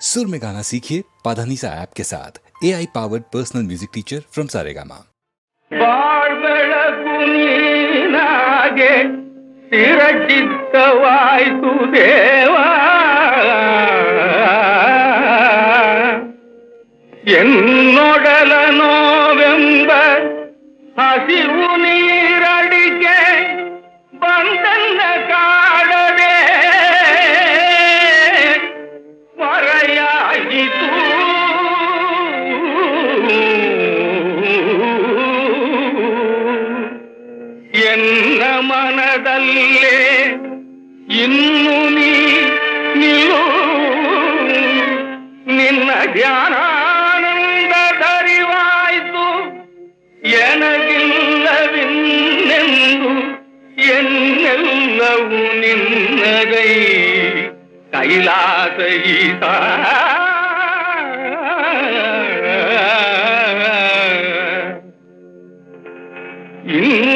सुर में गाना सीखिए पाधानीसा ऐप के साथ A I powered personal music teacher from Saregama ಬಾಳ್ಬೆಳಕು ನೀನಾಗೆ ಸ್ಥಿರಚಿತ್ತವಾಯ್ತು ದೇವ ಎನ್ನೊಡಲ ನೋವೆಂಬ ಹಸಿವು ನೀರಡಿಕೆ ಮನದಲ್ಲೇ ಇನ್ನು ನೀ ನಿಲ್ಲು ನಿನ್ನ ಧ್ಯಾನಾನಂದ ದರಿವಾಯ್ತು ಎನಗಿಲ್ಲವಿನ್ನೆಂದು ಎನ್ನೆಲ್ಲವೂ ನಿನ್ನಗೈ ಕೈಲಾಸ ಈತ ಇನ್ನೊಂದು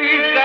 बीती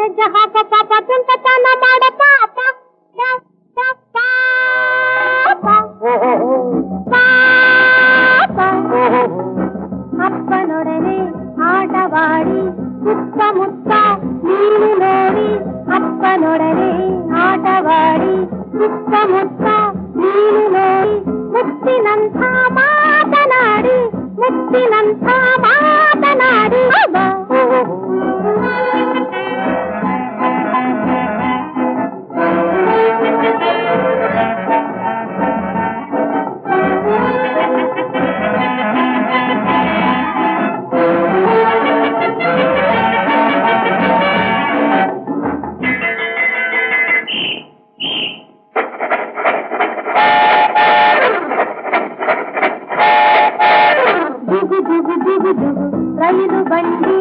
है जहाँ का ఊగుదు. రైలు బండి.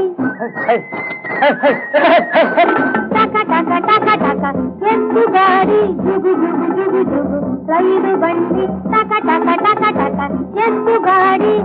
టక టక టక టక. ఎత్తు గాడి. జుగు జుగు జుగు జుగు రైలు బండి. టక టక టక టక. ఎత్తు గాడి.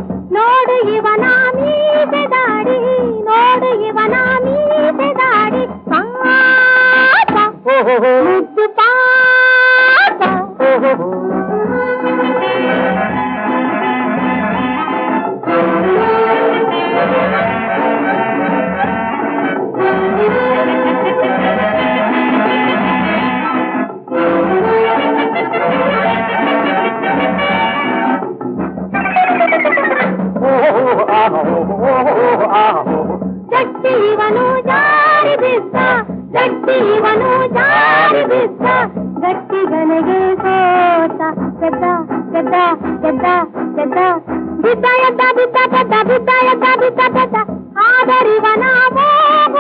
బిడ్డ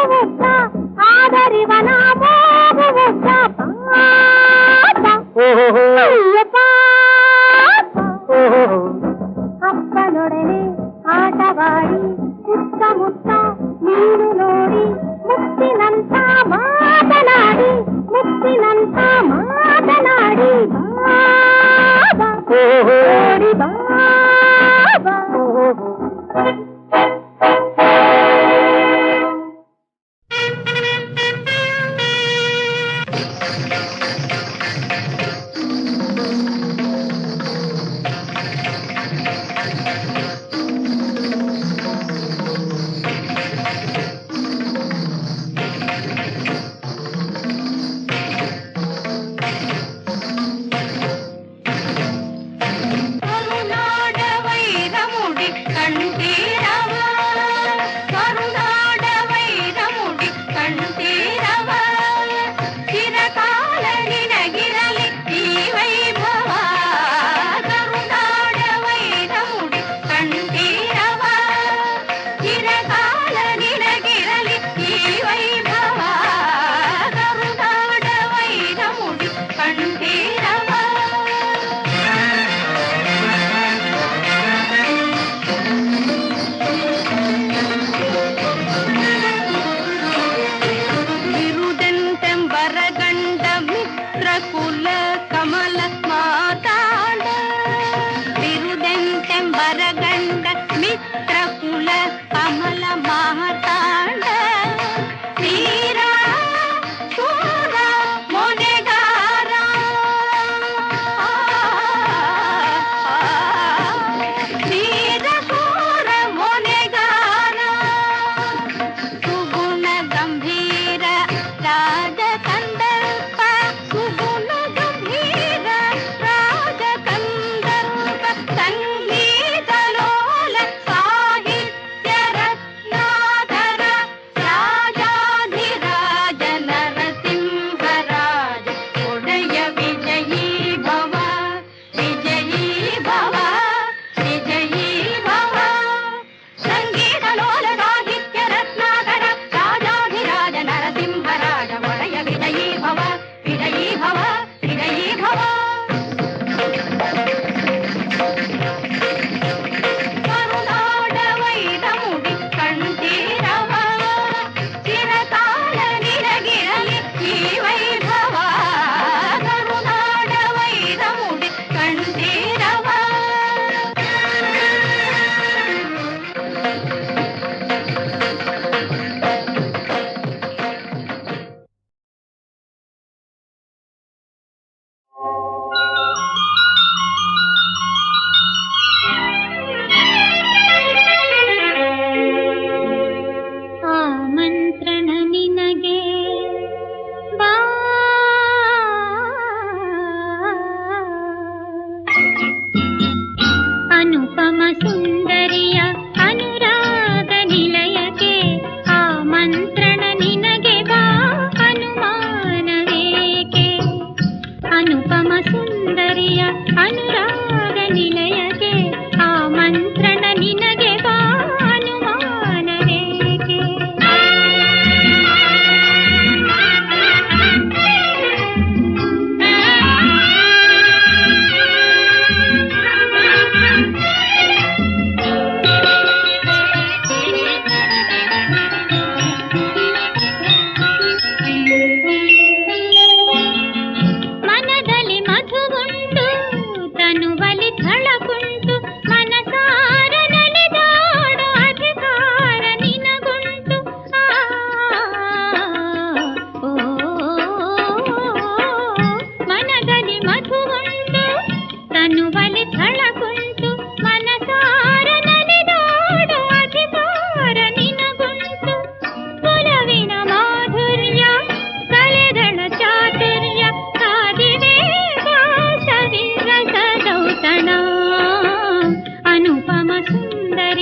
పెద్ద ఆదరివన మోగు ముద్ద వరగండ మిత్రకుల కమ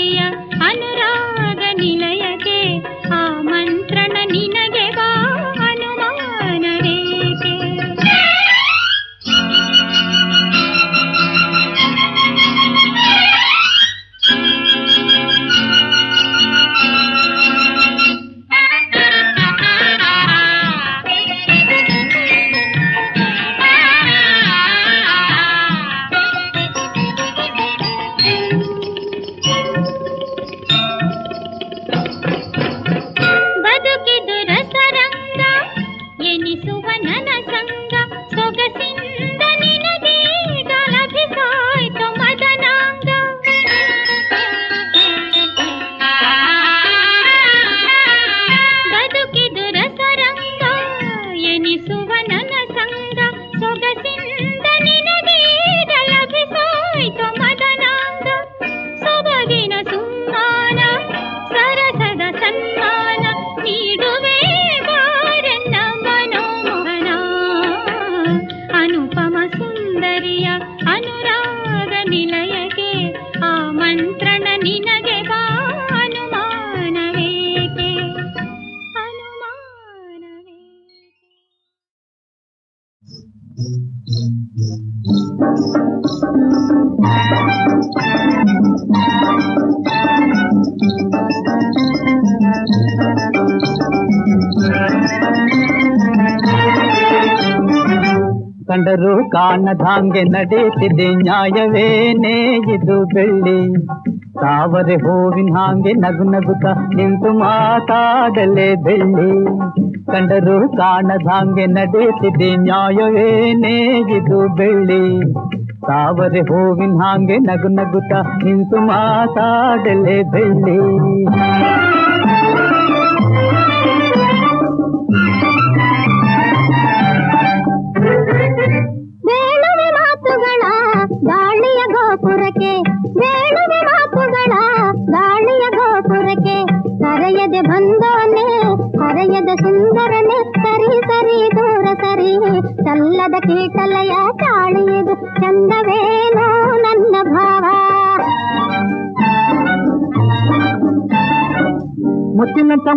ಸುಂದರಿಯ ಕಂಡರೂ ಕಾಣದಾಂಗೆ ನಡೆಯುತ್ತಿದೆ ನ್ಯಾಯವೇನೇ ಇದು ಬೆಳ್ಳಿ. ತಾವರೆ ಹೂವಿನ ಹಾಂಗೆ ನಗು ನಗುತ್ತ ನಿಂತು ಮಾತಾಡಲೇ ಬೆಳ್ಳಿ. ಕಂಡರೂ ಕಾಣದಾಂಗೆ ನಡೆಯುತ್ತಿದೆ ನ್ಯಾಯವೇನೇ ಇದು ಬೆಳ್ಳಿ. ತಾವರೆ ಹೂವಿನ ಹಾಂಗೆ ನಗು ನಗುತ್ತ ನಿಂತು ಮಾತಾಡಲೇ ಬೆಳ್ಳಿ.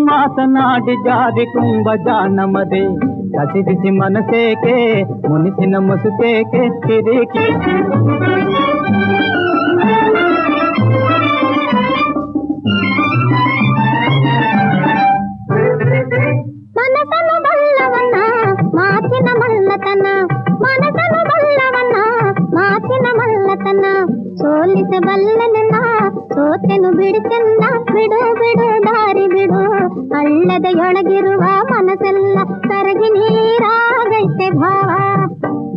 ಮಾತನಾಡಿ ಜಾರಿ ಕುಂಭ ಜಾನಮದೆ ಕಸಿಬಿಸಿ ಮನಸೇಕೆ ಮುನಿಸಿನ ಮುಸುತೇಕೆ ಕಿರಿಕಿ ಮನಸನು ಬಲ್ಲವನ್ನ ಮಾತಿನ ಮಲ್ಲತನ ಮನಸನು ಬಲ್ಲವನ್ನ ಮಾತಿನ ಮಲ್ಲತನ ಸೋಲಿಸಬಲ್ಲನನ್ನ ಸೋತೆನು ಬಿಡು ಚೆನ್ನ ಬಿಡು ಬಿಡು, ದಾರಿ ಬಿಡು. ಹಳ್ಳದೆಯೊಳಗಿರುವ ಮನಸ್ಸೆಲ್ಲ ಕರಗಿ ನೀರಾಗೈತೆ ಭಾವ.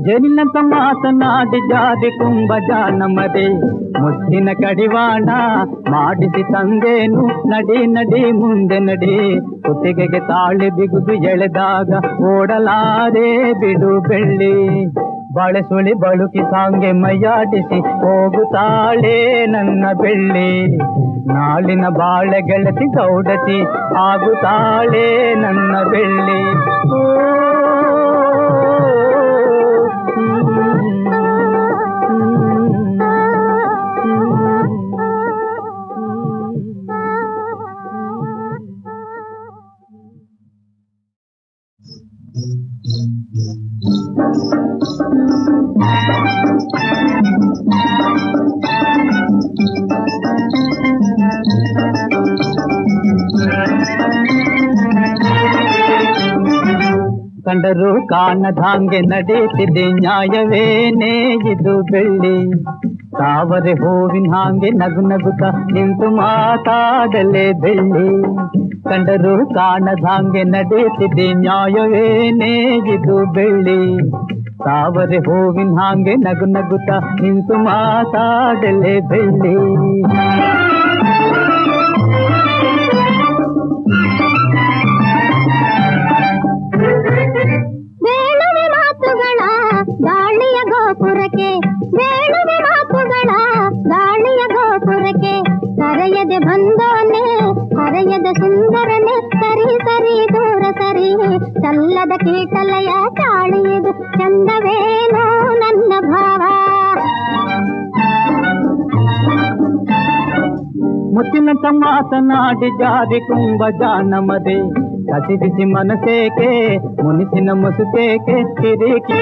ಜನಿನಂತ ಮಾತನಾಡಿ ಜಾತಿ ಕುಂಭ ಜಾನಮದೆ. ಮುತ್ತಿನ ಕಡಿವಾಣ ಮಾಡಿಸಿ ತಂದೇನು, ನಡಿ ನಡಿ, ಮುಂದೆ ನಡಿ. ಕುತ್ತಿಗೆಗೆ ತಾಳಿ ಬಿಗುದು ಎಳೆದಾಗ ಓಡಲಾರೆ ಬಿಡು ಬೆಳ್ಳಿ. ಬಾಳೆ ಸುಳಿ ಬಳುಕಿ ಸಾಂಗೆ ಮೈಯಾಡಿಸಿ ಹೋಗುತ್ತಾಳೆ ನನ್ನ ಬೆಳ್ಳಿ. ನಾಳಿನ ಬಾಳೆ ಗೆಳತಿ ಗೌಡತಿ ಆಗುತ್ತಾಳೆ ನನ್ನ ಬೆಳ್ಳಿ. ಕಾಣದಾಂಗೆ ನಡೆಯುತ್ತಿದೆ ನ್ಯಾಯವೇನೇ ಇದು ಬೆಳ್ಳಿ ತಾವರೆ ಹೂವಿನ ಹಾಗೆ ನಗು ನಗುತ್ತ ನಿಂತು ಮಾತಾಡಲೇ ಬೆಳ್ಳಿ ಕಂಡರೂ ಕಾಣದಾಂಗೆ ನಡೆಯುತ್ತಿದೆ ನ್ಯಾಯವೇನೇ ಇದು ಬೆಳ್ಳಿ ತಾವರೆ ಹೂವಿನ ಹಾಗೆ ನಗು ನಗುತ್ತ ನಿಂತು ಮಾತಾಡಲೇ ಬೆಳ್ಳಿ ಕರೆಯದೆ ಬಂದವನೇ ಕರೆಯದ ಸುಂದರನೇ ಸರಿ ಸರಿ ದೂರ ಸರಿ ಚಲ್ಲದ ಕೀಟಲಯ ಚಾಳಿಯದು ಚಂದವೇನೋ ನನ್ನ ಭಾವ ಮುತ್ತಿನಂತ ಮಾತನಾಡಿ ಜಾರಿ ಕುಂಭ ಜಾನಮದೆ ಕಸಿಬಿಸಿ ಮನಸೇಕೆ ಮುನಿಸಿನ ಮುಸುತೇಕೆ ಕಿರಿಕಿ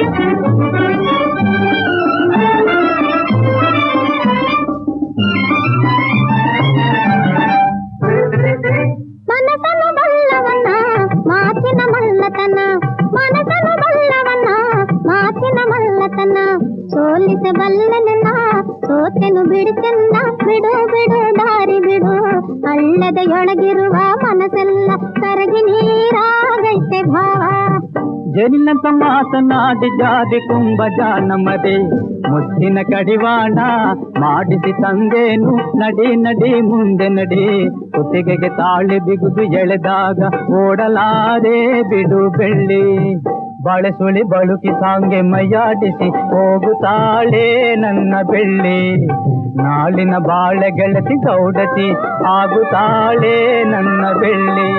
ಜನಿನಂತ ಮಾತನಾಡಿ ಜಾದಿ ಕುಂಭ ಜಾನಮದೆ. ಮುತ್ತಿನ ಕಡಿವಾಣ ಮಾಡಿಸಿ ತಂದೇನು. ನಡಿ ನಡಿ, ಮುಂದೆ ನಡಿ. ಕುತ್ತಿಗೆಗೆ ತಾಳಿ ಬಿಗುದು ಎಳೆದಾಗ ಓಡಲಾರೆ ಬಿಡು ಬೆಳ್ಳಿ. ಬಾಳೆ ಸುಳಿ ಬಳುಕಿ ಸಾಂಗೆ ಮೈಯಾಡಿಸಿ ಹೋಗುತ್ತಾಳೆ ನನ್ನ ಬೆಳ್ಳಿ. ನಾಳಿನ ಬಾಳೆ ಗೆಳತಿ ಗೌಡತಿ ಆಗುತ್ತಾಳೆ ನನ್ನ ಬೆಳ್ಳಿ.